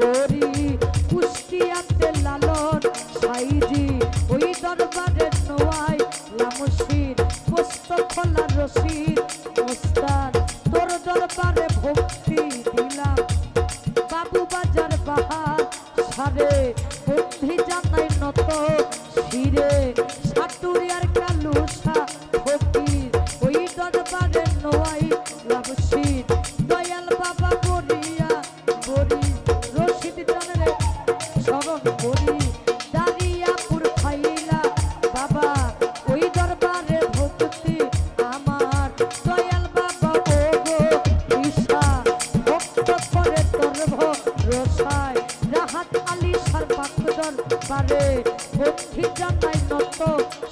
করি। কুষ্টিয়াতে লালন সাইজি ওই দরবারে তোর রসায়। রাহাত আলী পারে, ভক্তি জানাই নত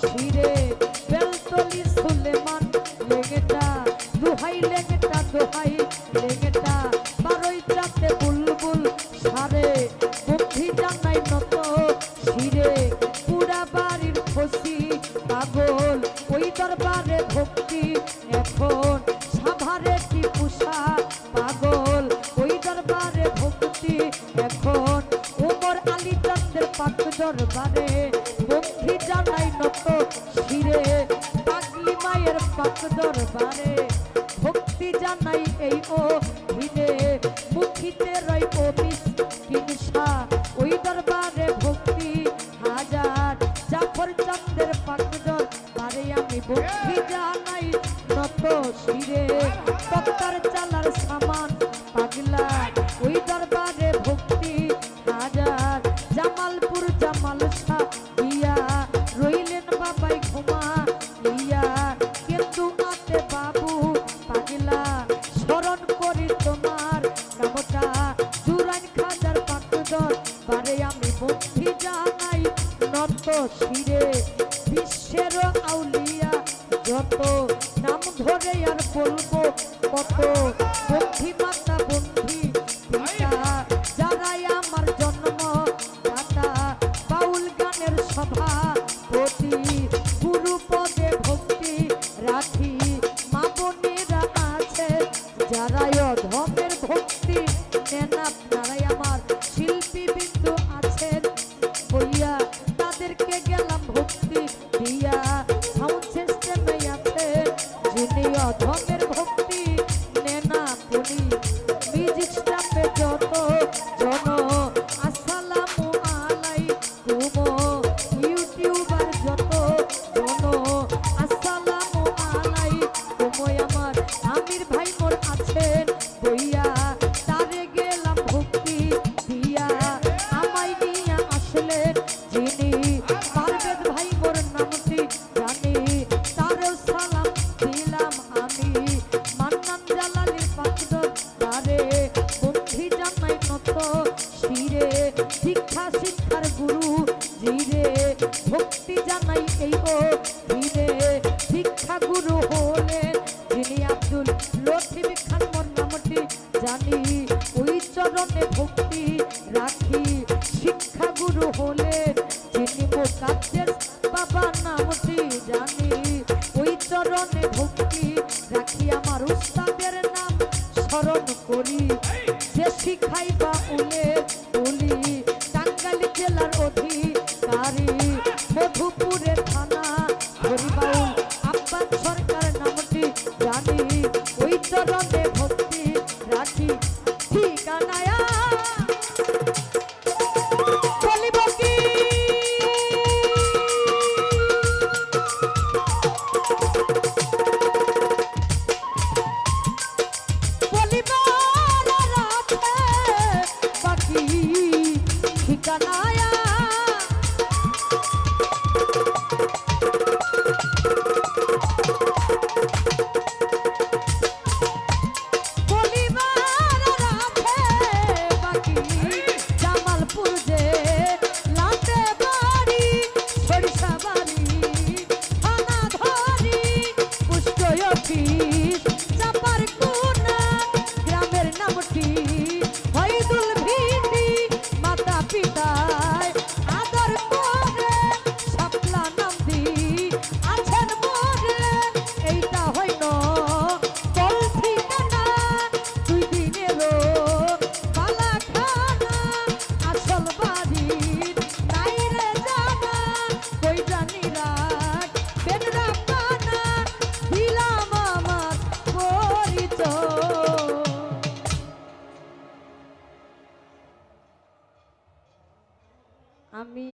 শিরে। বেলতলি সুলেমান লেগেটা, দোহাই লেগেটা দোহাই লেগেটা, বারোই চাতে বুলবুল সারে। ভক্তি জানাই নত শিরে, পুরা বাড়ির খুশি পাগল। ওই দরবারে ভক্তি এখন দরবারে ভক্তি এখন। ওমর আলী চন্দ্রের পাক দরবারে ভক্তি জানাই নত শিরে। পাগলি মায়ের পাক দরবারে ভক্তি জানাই এই ও ভিনে মুখিতে রই অফিস কিনসা ওই দরবারে ভক্তি হাজার। জাফর চন্দ্রের পাকদর বারে আমি ভক্তি জানাই নত শিরে। তক্তার চালার সামান বিশ্বের আউলিয়া, যত নাম ধরে আর বলব, কত বন্ধি মাতা বন্ধি যারাই আমার জন্ম দাতা বাউল গানের সভা, প্রতি গুরু পদে ভক্তি রাখি, মা বোনেরা আছে, যারাই শিক্ষা শিক্ষার গুরু জিরে ভক্তি জানাই এই ও ধীরে। শিক্ষা গুরু হলেন যিনি আব্দুল লতিফ খান, মোর নামটি জানি। ওই চরণে ভক্তি রাখি। শিক্ষা গুরু হলেন যিনি মোকাদ্দের বাবা নামটি জানি। ওই চরণে ভক্তি রাখি আমার উস্তাদের No.